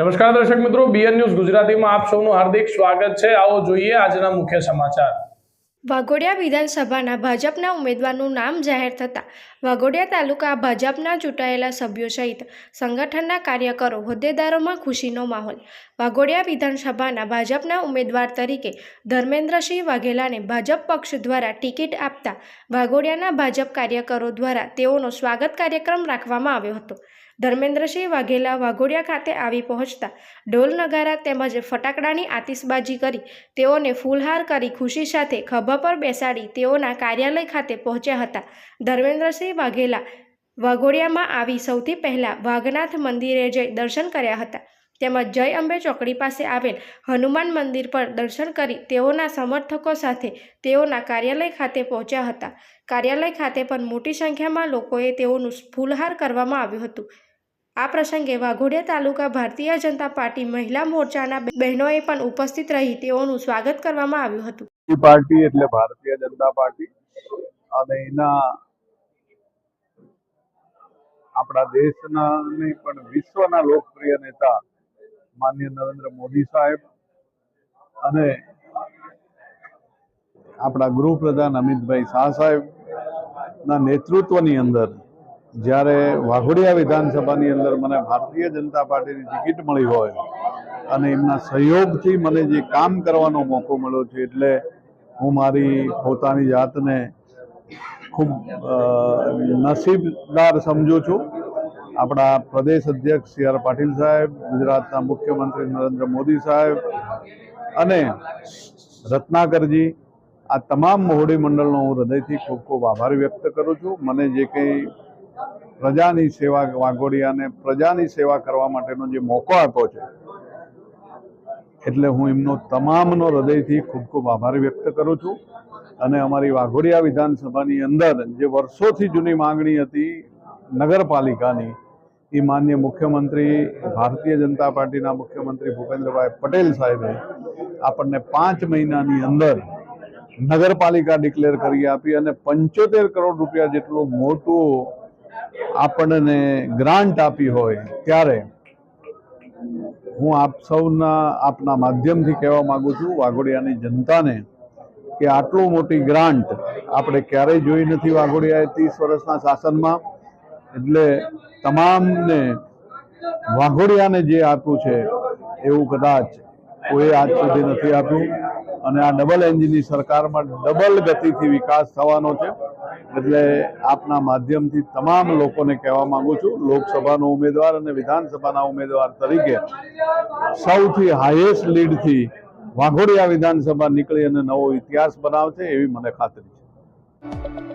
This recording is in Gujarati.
નમસ્કાર દર્શક મિત્રો બીએન ન્યૂઝ ગુજરાતીમાં આપ સૌનું હાર્દિક સ્વાગત છે. આવો જોઈએ આજના મુખ્ય સમાચાર. વાઘોડિયા વિધાનસભાના ભાજપના ઉમેદવારનું નામ જાહેર થતાં વાઘોડિયા તાલુકા ભાજપના ચૂંટાયેલા સભ્યો સહિત સંગઠનના કાર્યકરો હોદ્દેદારોમાં ખુશીનો માહોલ. વાઘોડિયા વિધાનસભાના ભાજપના ઉમેદવાર તરીકે ધર્મેન્દ્રસિંહ વાઘેલાને ભાજપ પક્ષ દ્વારા ટિકિટ આપતા વાઘોડિયાના ભાજપ કાર્યકરો દ્વારા તેઓનો સ્વાગત કાર્યક્રમ રાખવામાં આવ્યો હતો. ધર્મેન્દ્રસિંહ વાઘેલા વાઘોડિયા ખાતે આવી પહોંચતા ઢોલ નગારા તેમજ ફટાકડાની આતિશબાજી કરી તેઓને ફૂલહાર કરી ખુશી સાથે ખભા પર બેસાડી તેઓના કાર્યાલય ખાતે પહોંચ્યા હતા. ધર્મેન્દ્રસિંહ વાઘેલા વાઘોડિયામાં આવી સૌથી પહેલાં વાઘનાથ મંદિરે જઈ દર્શન કર્યા હતા. તેમજ જય અંબે ચોકડી પાસે આવેલ હનુમાન મંદિર પર દર્શન કરી તેઓના સમર્થકો સાથે તેઓના કાર્યાલય ખાતે પહોંચ્યા હતા. કાર્યાલય ખાતે પણ મોટી સંખ્યામાં લોકોએ તેઓનું ફૂલહાર કરવામાં આવ્યું હતું. આ પ્રસંગે વાઘોડિયા તાલુકા ભારતીય જનતા પાર્ટી મહિલા મોરચાના બહેનોએ પણ ઉપસ્થિત રહી તેઓનું સ્વાગત કરવામાં આવ્યું હતું. પાર્ટી એટલે ભારતીય જનતા પાર્ટી અને એના આપણા દેશના નહીં, પણ વિશ્વના લોકપ્રિય નેતા માન્ય નરેન્દ્ર મોદી સાહેબ અને આપણા ગૃહપ્રધાન અમિતભાઈ શાહ સાહેબ ના નેતૃત્વની અંદર જ્યારે વાઘોડિયા વિધાનસભાની અંદર મને ભારતીય જનતા પાર્ટીની ટિકિટ મળી હોય અને એમના સહયોગથી મને જે કામ કરવાનો મોકો મળ્યો છે, એટલે હું મારી પોતાની જાતને ખૂબ નસીબદાર સમજું છું. આપણા પ્રદેશ અધ્યક્ષ સી આર પાટીલ સાહેબ, ગુજરાતના મુખ્યમંત્રી નરેન્દ્ર મોદી સાહેબ અને રત્નાકરજી, આ તમામ મહોડી મંડળનો હું હૃદયથી ખૂબ ખૂબ આભાર વ્યક્ત કરું છું. મને જે કંઈ પ્રજાની સેવા વાઘોડિયાને પ્રજાની સેવા કરવા માટેનો જે મોકો આપ્યો છે, એટલે હું એમનો તમામનો હૃદયથી ખૂબ ખૂબ આભાર વ્યક્ત કરું છું. અને અમારી વાઘોડિયા વિધાનસભાની અંદર જે વર્ષોથી જૂની માંગણી હતી નગરપાલિકાની, એ માન્ય મુખ્યમંત્રી, ભારતીય જનતા પાર્ટીના મુખ્યમંત્રી ભૂપેન્દ્રભાઈ પટેલ સાહેબે આપણને પાંચ મહિનાની અંદર નગરપાલિકા ડિક્લેર કરી આપી અને પંચોતેર કરોડ રૂપિયા જેટલું મોટું આપણને ગ્રાન્ટ આપી હોય ત્યારે હું આપ સૌના આપના માધ્યમથી કહેવા માગું છું, વાઘોડિયાની જનતાને કે આટલું મોટી ગ્રાન્ટ આપણે ક્યારેય જોઈ નથી વાઘોડિયાએ ત્રીસ વર્ષના શાસનમાં. એટલે તમામને વાઘોડિયાને જે આપ્યું છે, એવું કદાચ કોઈ આજ સુધી નથી આપ્યું. અને આ ડબલ એન્જિનની સરકારમાં ડબલ ગતિથી વિકાસ થવાનો છે. એટલે આપના માધ્યમથી તમામ લોકોને કહેવા માંગુ છું, લોકસભાનો ઉમેદવાર અને વિધાનસભાના ઉમેદવાર તરીકે સૌથી હાઈએસ્ટ લીડથી વાઘોડિયા વિધાનસભા નીકળી અને નવો ઇતિહાસ બનાવશે એવી મને ખાતરી છે.